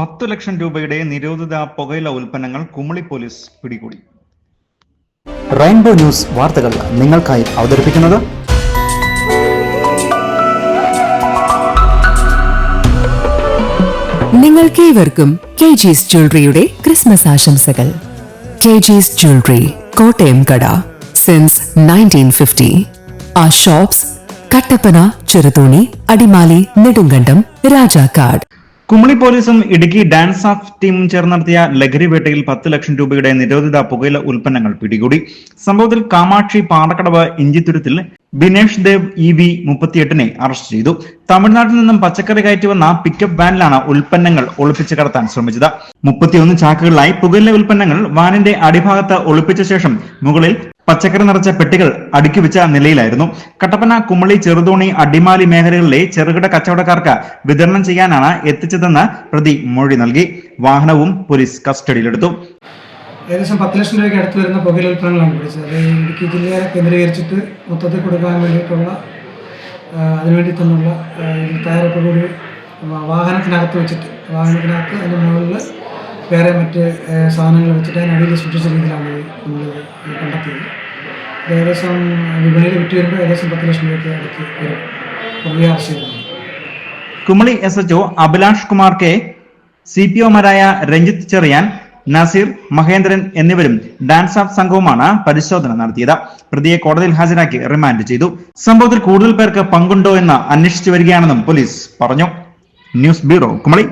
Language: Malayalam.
പത്ത് ലക്ഷം രൂപയുടെ നിരോധിത പുകയില ഉൽപ്പന്നങ്ങൾ കുമളി പോലീസ് പിടികൂടി. റെയിൻബോ ന്യൂസ് വാർത്തകൾ നിങ്ങൾക്കായി അവതരിപ്പിക്കുന്നത് നിങ്ങൾക്കേവർക്കും കെ ജീസ് ജ്വല്ലറിയുടെ ക്രിസ്മസ് ആശംസകൾ. കെ ജീസ് ജ്വല്ലറി കോട്ടയം കട സിൻസ് നയന്റീൻ ഫിഫ്റ്റി ആ ഷോപ്സ് കട്ടപ്പന ചെറുതോണി അടിമാലി നെടുങ്കണ്ടം രാജാക്കാട്. കുമളി പോലീസും ഇടുക്കി ഡാൻസ് ഓഫ് ടീമും ചേർന്ന് നടത്തിയ ലഹരി വേട്ടയിൽ പത്ത് ലക്ഷം രൂപയുടെ നിരോധിത പുകയില ഉൽപ്പന്നങ്ങൾ പിടികൂടി. സംഭവത്തിൽ കാമാക്ഷി പാറക്കടവ് ഇഞ്ചിത്തുരുത്തിൽ ബിനേഷ് ദേവ് ഇ വി മുപ്പത്തിയെട്ടിനെ അറസ്റ്റ് ചെയ്തു. തമിഴ്നാട്ടിൽ നിന്നും പച്ചക്കറി കയറ്റി വന്ന പിക്കപ്പ് വാനിലാണ് ഉൽപ്പന്നങ്ങൾ ഒളിപ്പിച്ചു കടത്താൻ ശ്രമിച്ചത്. മുപ്പത്തിയൊന്ന് ചാക്കുകളിലായി പുകയില ഉൽപ്പന്നങ്ങൾ വാനിന്റെ അടിഭാഗത്ത് ഒളിപ്പിച്ച ശേഷം മുകളിൽ പച്ചക്കറി നിറച്ച പെട്ടികൾ അടുക്കി വെച്ച നിലയിലായിരുന്നു. കട്ടപ്പന കുമളി ചെറുതോണി അടിമാലി മേഖലകളിലെ ചെറുകിട കച്ചവടക്കാർക്ക് വിതരണം ചെയ്യാനാണ് എത്തിച്ചതെന്ന് പ്രതി മൊഴി നൽകി. വാഹനവും പോലീസ് കസ്റ്റഡിയിലെടുത്തു. ഏകദേശം പത്ത് ലക്ഷം രൂപയ്ക്ക് അടുത്ത് വരുന്ന പുകയില ഉൽപ്പന്നങ്ങളാണ് പിടിച്ചത് അത് ഇടുക്കി ജില്ലയെ കേന്ദ്രീകരിച്ചിട്ട് മൊത്തത്തിൽ കൊടുക്കാൻ വേണ്ടിയിട്ടുള്ള അതിനുവേണ്ടി ഇതിൽ തയ്യാറെടുപ്പ് കൂടി വാഹനത്തിനകത്ത് വെച്ചിട്ട് വാഹനത്തിനകത്ത് അതിന്റെ മുകളിൽ വേറെ മറ്റ് സാധനങ്ങൾ വെച്ചിട്ട് അതിനടിയിൽ സൂക്ഷിച്ച രീതിയിലാണ് നമ്മൾ കണ്ടെത്തിയത്. ഏകദേശം വിപണിയിൽ വിറ്റ് വരുമ്പോൾ ഏകദേശം പത്ത് ലക്ഷം രൂപയ്ക്ക് അടുത്ത് വരും. പുതിയ arrest Kumily S HO Abhilash Kumar K C P ഒമാരായ Ranjith Cherian Naseer Mahendran എന്നിവരും ഡാൻസ് ഓഫ് സംഘവുമാണ് പരിശോധന നടത്തിയത്. പ്രതിയെ കോടതിയിൽ ഹാജരാക്കി റിമാൻഡ് ചെയ്തു. സംഭവത്തിൽ കൂടുതൽ പേർക്ക് പങ്കുണ്ടോ എന്ന് അന്വേഷിച്ചു വരികയാണെന്നും പോലീസ് പറഞ്ഞു. News bureau Kumily.